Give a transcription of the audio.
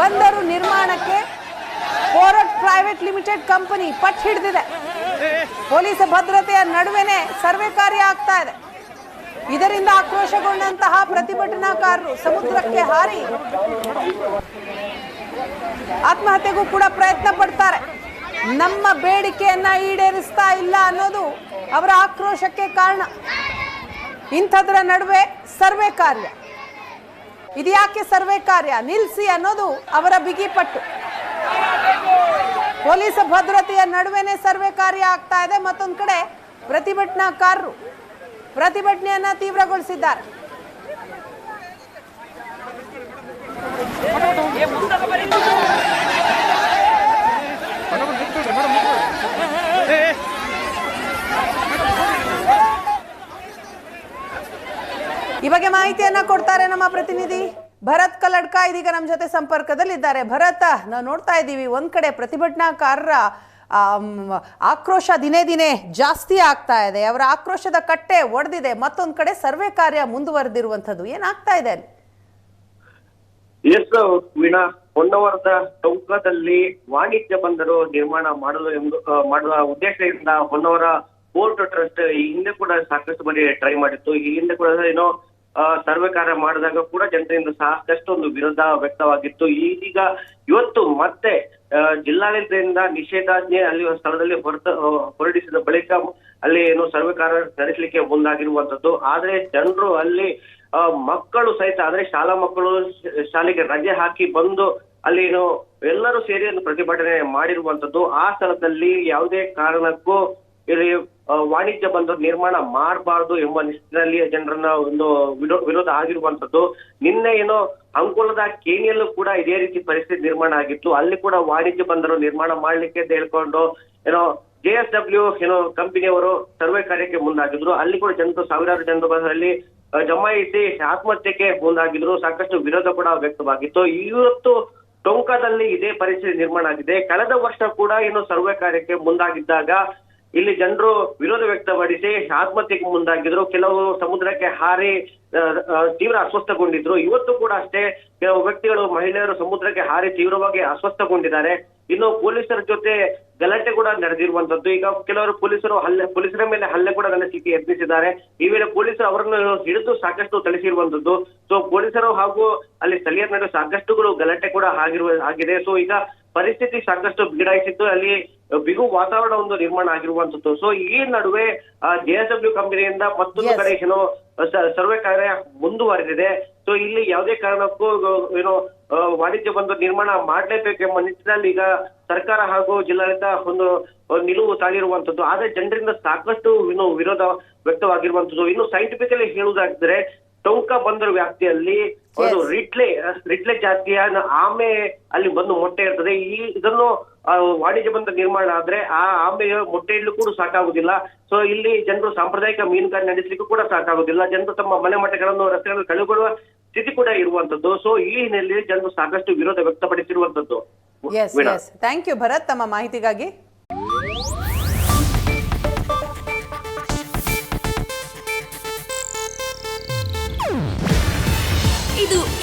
ಬಂದರು ನಿರ್ಮಾಣಕ್ಕೆ. ಪೋರಟ್ private limited company ಪಟ್ಟು ಹಿಡಿದಿದೆ. ಪೊಲೀಸ್ ಭದ್ರತೆಯ ನಡುವೆನೆ ಸರ್ವೆ ಕಾರ್ಯ ಆಗ್ತಾ ಇದೆ. ಇದರಿಂದ ಆಕ್ರೋಶಗೊಂಡಂತಹ ಪ್ರತಿಭಟನಾಕಾರರು ಸಮುದ್ರಕ್ಕೆ ಹಾರಿ. ಆತ್ಮಹತ್ಯೆಗೂ ಕೂಡ ಪ್ರಯತ್ನ ಪಡ್ತಾರೆ. ನಮ್ಮ ಬೇಡಿಕೆಯನ್ನ ಈಡೇರಿಸ್ತಾ ಇಲ್ಲ ಅನ್ನೋದು ಅವರ ಆಕ್ರೋಶಕ್ಕೆ ಕಾರಣ. ಇಂಥದ್ರ ನಡುವೆ ಸರ್ವೆ ಕಾರ್ಯ. ಇದ್ಯಾಕೆ ಸರ್ವೆ ಕಾರ್ಯ? ನಿಲ್ಲಿಸಿ ಅನ್ನೋದು ಅವರ ಬಿಗಿಪಟ್ಟು ಪೊಲೀಸ್ ಭದ್ರತೆಯ ನಡುವೆನೆ ಸರ್ವೆ ಕಾರ್ಯ ಆಗ್ತಾ ಇದೆ. ಮತ್ತೊಂದು ಕಡೆ ಪ್ರತಿಭಟನಾಕಾರರು ಪ್ರತಿಭಟನೆಯನ್ನ ತೀವ್ರಗೊಳಿಸಿದ್ದಾರೆ. ಈ ಬಗ್ಗೆ ಮಾಹಿತಿಯನ್ನ ಕೊಡ್ತಾರೆ ನಮ್ಮ ಪ್ರತಿನಿಧಿ. ಭರತ್ ಕಲ್ಲಡ್ಕ ಇದೀಗ ನಮ್ಮ ಜೊತೆ ಸಂಪರ್ಕದಲ್ಲಿದ್ದಾರೆ. ಭರತ, ನಾವು ನೋಡ್ತಾ ಇದ್ದೀವಿ, ಒಂದ್ ಕಡೆ ಪ್ರತಿಭಟನಾಕಾರರ ಆಕ್ರೋಶ ದಿನೇ ದಿನೇ ಜಾಸ್ತಿ ಆಗ್ತಾ ಇದೆ. ಅವರ ಆಕ್ರೋಶದ ಕಟ್ಟೆ ಒಡೆದಿದೆ. ಮತ್ತೊಂದ್ ಕಡೆ ಸರ್ವೆ ಕಾರ್ಯ ಮುಂದುವರೆದಿರುವಂತದ್ದು ಏನಾಗ್ತಾ ಇದೆ ಎಸ್ ವೀಣಾ ಹೊನ್ನವರದ ಚೌಕದಲ್ಲಿ ವಾಣಿಜ್ಯ ಬಂದರು ನಿರ್ಮಾಣ ಮಾಡಲು ಎಂದು ಮಾಡುವ ಉದ್ದೇಶದಿಂದ ಹೊನ್ನವರ ಪೋರ್ಟ್ ಟ್ರಸ್ಟ್ ಈ ಹಿಂದೆ ಕೂಡ ಸಾಕಷ್ಟು ಬಾರಿ ಟ್ರೈ ಮಾಡಿತ್ತು. ಈ ಹಿಂದೆ ಕೂಡ ಏನೋ ಸರ್ವೆ ಕಾರ್ಯ ಮಾಡಿದಾಗ ಕೂಡ ಜನರಿಂದ ಸಾಕಷ್ಟು ಒಂದು ವಿರೋಧ ವ್ಯಕ್ತವಾಗಿತ್ತು. ಈಗ ಇವತ್ತು ಮತ್ತೆ ಜಿಲ್ಲಾಡಳಿತದಿಂದ ನಿಷೇಧಾಜ್ಞೆ ಅಲ್ಲಿ ಸ್ಥಳದಲ್ಲಿ ಹೊರತ ಹೊರಡಿಸಿದ ಬಳಿಕ ಅಲ್ಲಿ ಏನು ಸರ್ವೆ ಕಾರ್ಯ ನಡೆಸಲಿಕ್ಕೆ ಮುಂದಾಗಿರುವಂತದ್ದು. ಆದ್ರೆ ಜನರು ಅಲ್ಲಿ ಮಕ್ಕಳು ಸಹಿತ ಅಂದ್ರೆ ಶಾಲಾ ಮಕ್ಕಳು ಶಾಲೆಗೆ ರಜೆ ಹಾಕಿ ಬಂದು ಅಲ್ಲಿ ಏನು ಎಲ್ಲರೂ ಸೇರಿ ಪ್ರತಿಭಟನೆ ಮಾಡಿರುವಂತದ್ದು. ಆ ಸ್ಥಳದಲ್ಲಿ ಯಾವುದೇ ಕಾರಣಕ್ಕೂ ಇಲ್ಲಿ ವಾಣಿಜ್ಯ ಬಂದರು ನಿರ್ಮಾಣ ಮಾಡಬಾರ್ದು ಎಂಬ ನಿಟ್ಟಿನಲ್ಲಿ ಜನರನ್ನ ಒಂದು ವಿರೋ- ವಿರೋಧ ಆಗಿರುವಂತದ್ದು ನಿನ್ನೆ ಏನೋ ಅಂಕೋಲದ ಕೇಣಿಯಲ್ಲೂ ಕೂಡ ಇದೇ ರೀತಿ ಪರಿಸ್ಥಿತಿ ನಿರ್ಮಾಣ ಆಗಿತ್ತು. ಅಲ್ಲಿ ಕೂಡ ವಾಣಿಜ್ಯ ಬಂದರು, ನಿರ್ಮಾಣ ಮಾಡ್ಲಿಕ್ಕೆ ಅಂತ ಹೇಳ್ಕೊಂಡು, ಏನೋ ಜೆ ಎಸ್ ಡಬ್ಲ್ಯೂ ಏನೋ ಕಂಪನಿಯವರು ಸರ್ವೆ ಕಾರ್ಯಕ್ಕೆ ಮುಂದಾಗಿದ್ರು. ಅಲ್ಲಿ ಕೂಡ ಜನರು, ಸಾವಿರಾರು ಜನರು ಬಂದರಲ್ಲಿ ಜಮಾಯಿಸಿ ಆತ್ಮಹತ್ಯೆಗೆ ಮುಂದಾಗಿದ್ರು. ಸಾಕಷ್ಟು ವಿರೋಧ ಕೂಡ ವ್ಯಕ್ತವಾಗಿತ್ತು. ಇವತ್ತು ಟೊಂಕದಲ್ಲಿ ಇದೇ ಪರಿಸ್ಥಿತಿ ನಿರ್ಮಾಣ ಆಗಿದೆ. ಕಳೆದ ವರ್ಷ ಕೂಡ ಏನು ಸರ್ವೆ ಕಾರ್ಯಕ್ಕೆ ಮುಂದಾಗಿದ್ದಾಗ ಇಲ್ಲಿ ಜನರು ವಿರೋಧ ವ್ಯಕ್ತಪಡಿಸಿ ಆತ್ಮಹತ್ಯೆಗೆ ಮುಂದಾಗಿದ್ರು, ಕೆಲವು ಸಮುದ್ರಕ್ಕೆ ಹಾರಿ ತೀವ್ರ ಅಸ್ವಸ್ಥಗೊಂಡಿದ್ರು. ಇವತ್ತು ಕೂಡ ಅಷ್ಟೇ ಕೆಲವು ವ್ಯಕ್ತಿಗಳು, ಮಹಿಳೆಯರು ಸಮುದ್ರಕ್ಕೆ ಹಾರಿ ತೀವ್ರವಾಗಿ ಅಸ್ವಸ್ಥಗೊಂಡಿದ್ದಾರೆ. ಇನ್ನು ಪೊಲೀಸರ ಜೊತೆ ಗಲಾಟೆ ಕೂಡ ನಡೆದಿರುವಂತದ್ದು ಈಗ ಕೆಲವರು ಪೊಲೀಸರು ಹಲ್ಲೆ, ಪೊಲೀಸರ ಮೇಲೆ ಹಲ್ಲೆ ಕೂಡ ನಡೆಸಲಿಕ್ಕೆ ಯತ್ನಿಸಿದ್ದಾರೆ. ಈ ವೇಳೆ ಪೊಲೀಸರು ಅವರನ್ನು ಹಿಡಿದು ಸಾಕಷ್ಟು ಥಳಿಸಿರುವಂತದ್ದು ಸೊ ಪೊಲೀಸರು ಹಾಗೂ ಅಲ್ಲಿ ಸ್ಥಳೀಯರ ನಡುವೆ ಸಾಕಷ್ಟುಗಳು ಗಲಾಟೆ ಕೂಡ ಆಗಿರುವ, ಆಗಿದೆ. ಸೊ ಈಗ ಪರಿಸ್ಥಿತಿ ಸಾಕಷ್ಟು ಬಿಗಡಾಯಿಸಿತ್ತು. ಅಲ್ಲಿ ಬಿಗು ವಾತಾವರಣ ಒಂದು ನಿರ್ಮಾಣ ಆಗಿರುವಂತದ್ದು ಸೊ ಈ ನಡುವೆ ಜೆ ಎಸ್ ಡಬ್ಲ್ಯೂ ಕಂಪನಿಯಿಂದ ಮತ್ತೊಂದು. ಕಡೆ ಏನೋ ಸರ್ವೆ ಕಾರ್ಯ ಮುಂದುವರೆದಿದೆ. ಸೊ ಇಲ್ಲಿ ಯಾವುದೇ ಕಾರಣಕ್ಕೂ ಏನೋ ವಾಣಿಜ್ಯ ಬಂದು ನಿರ್ಮಾಣ ಮಾಡಲೇಬೇಕು ಎಂಬ ನಿಟ್ಟಿನಲ್ಲಿ ಈಗ ಸರ್ಕಾರ ಹಾಗೂ ಜಿಲ್ಲಾಡಳಿತ ಒಂದು ನಿಲುವು ತಾಳಿರುವಂತದ್ದು ಆದ್ರೆ ಜನರಿಂದ ಸಾಕಷ್ಟು ಇನ್ನು ವಿರೋಧ ವ್ಯಕ್ತವಾಗಿರುವಂತದ್ದು ಇನ್ನು ಸೈಂಟಿಫಿಕಲಿ ಹೇಳುವುದಾದ್ರೆ ಟೊಂಕ ಬಂದರು ವ್ಯಾಪ್ತಿಯಲ್ಲಿ ಒಂದು. ರಿಟ್ಲೆ ರಿಟ್ಲೆ ಜಾತಿಯ ಆಮೆ ಅಲ್ಲಿ ಬಂದು ಮೊಟ್ಟೆ ಇರ್ತದೆ. ಈ ಇದನ್ನು ವಾಣಿಜ್ಯ ಬಂದ ನಿರ್ಮಾಣ ಆದ್ರೆ ಆ ಆಮೆಯ ಮೊಟ್ಟೆ ಇಡ್ಲು ಕೂಡ ಸಾಕಾಗುದಿಲ್ಲ ಸೊ ಇಲ್ಲಿ ಜನರು ಸಾಂಪ್ರದಾಯಿಕ ಮೀನುಗಾರಿಕೆ ನಡೆಸಲಿಕ್ಕೂ ಕೂಡ ಸಾಕಾಗುದಿಲ್ಲ ಜನರು ತಮ್ಮ ಮನೆ ಮಠಗಳನ್ನು ರಸ್ತೆಗಳನ್ನು ಕಳೆದುಕೊಳ್ಳುವ ಸ್ಥಿತಿ ಕೂಡ ಇರುವಂತದ್ದು. ಸೊ ಈ ಹಿನ್ನೆಲೆಯಲ್ಲಿ ಜನರು ಸಾಕಷ್ಟು ವಿರೋಧ ವ್ಯಕ್ತಪಡಿಸಿರುವಂತದ್ದು. Thank you Bharat. ತಮ್ಮ ಮಾಹಿತಿಗಾಗಿ.